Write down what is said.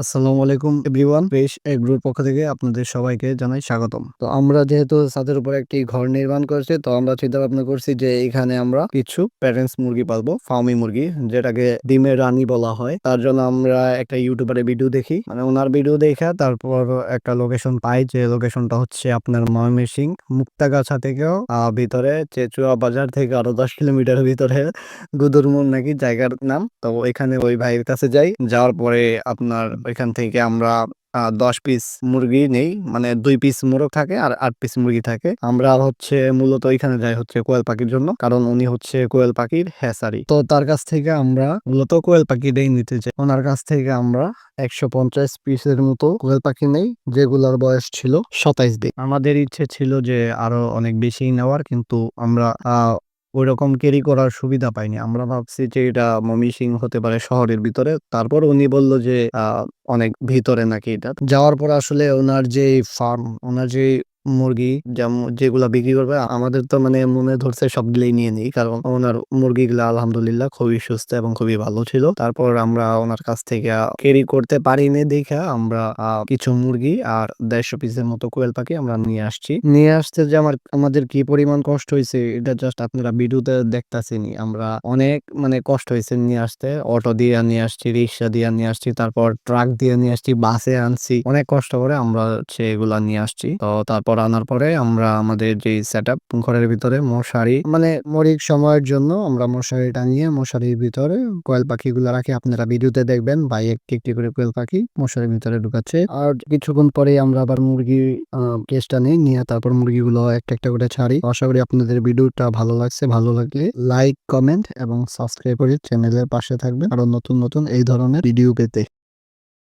আসসালামু আলাইকুম এভরিওয়ান। পেশ এগ্রোর পক্ষ থেকে আপনাদের সবাইকে জানাই স্বাগতম। তো আমরা যেহেতু ছাদের উপর একটি ঘর নির্মাণ করছি, তো আমরা চিন্তা ভাবনা করছি যে এখানে আমরা কিছু প্যারেন্টস মুরগি পালবো ফার্মি মুরগি, যেটাকে ডিমের রানী বলা হয়। তার জন্য আমরা একটা ইউটিউবারে ভিডিও দেখি। মানে ওনার ভিডিও দেখা তারপর একটা লোকেশন পাই, যে লোকেশনটা হচ্ছে আপনার ময়মনসিং মুক্তাগাছা থেকেও ভিতরে চেচুয়া বাজার থেকে আরও দশ কিলোমিটার ভিতরে গুদুরমুন নাকি জায়গার নাম। তো এখানে ওই ভাইয়ের কাছে যাই, যাওয়ার পরে আপনার ওইখান থেকে আমরা দশ পিস মুরগি নেই মানে দুই পিস মোরগ থাকে আর আট পিস মুরগি থাকে। আমরা হচ্ছে মূলত এখানে যাই হচ্ছে কোয়েল পাখির জন্য, কারণ উনি হচ্ছে কোয়েল পাখির হ্যাসারি তো তার কাছ থেকে আমরা মূলত কোয়েল পাখিটাই নিতে চাই। ওনার কাছ থেকে আমরা একশো পঞ্চাশ পিসের মতো কোয়েল পাখি নেই, যেগুলোর বয়স ছিল সাতাইশ দিন। আমাদের ইচ্ছে ছিল যে আরও অনেক বেশি নেওয়ার, কিন্তু আমরা ওইরকম ক্যারি করার সুবিধা পাইনি। আমরা ভাবছি যে এটা মমিসিং হতে পারে শহরের ভিতরে। তারপর উনি বলল যে অনেক ভিতরে নাকি এটা। যাওয়ার পর আসলে ওনার যে ফার্ম ওনার যে মুরগি যেমন যেগুলা বিক্রি করবে আমাদের তো মানে মনে ধরছে সব সবগুলোই নিয়ে নিই। কারণ ওনার মুরগি মুরগিগুলো আলহামদুলিল্লাহ খুবই সুস্থ এবং খুবই ভালো ছিল। তারপর আমরা ওনার কাছ থেকে ক্যারি করতে পারিনি দেখা আমরা কিছু মুরগি আর দেড়শো পিসের মতো কোয়েল পাখি আমরা নিয়ে আসছি। নিয়ে আসতে যে আমার, আমাদের কি পরিমাণ কষ্ট হয়েছে এটা জাস্ট আপনারা ভিডিওতে দেখতাছেনি আমরা অনেক মানে কষ্ট হয়েছে নিয়ে আসতে। অটো দিয়ে নিয়ে আসছি, রিক্সা দিয়ে নিয়ে আসছি, তারপর ট্রাক দিয়ে নিয়ে আসছি, বাসে আনছি। অনেক কষ্ট করে আমরা সেগুলা নিয়ে আসছি। তো তারপর আনার পরে আমরা আমাদের যে সেট ঘরের ভিতরে মশারি মানে মরিক সময়ের জন্য আমরা মশারি টাঙিয়ে মশারির ভিতরে কোয়েল পাখিগুলো রাখি। আপনারা ভিডিওতে দেখবেন ভাই একটি একটি করে কোয়েল পাখি মশারির ভিতরে ঢুকাচ্ছে। আর কিছুক্ষণ পরে আমরা আবার মুরগি কেসটা নিই, নিয়ে তারপর মুরগিগুলো একটা একটা করে ছাড়ি। আশা করি আপনাদের ভিডিওটা ভালো লাগছে। ভালো লাগলে লাইক কমেন্ট এবং সাবস্ক্রাইব করে চ্যানেলের পাশে থাকবেন। আরও নতুন নতুন এই ধরনের ভিডিও পেতে।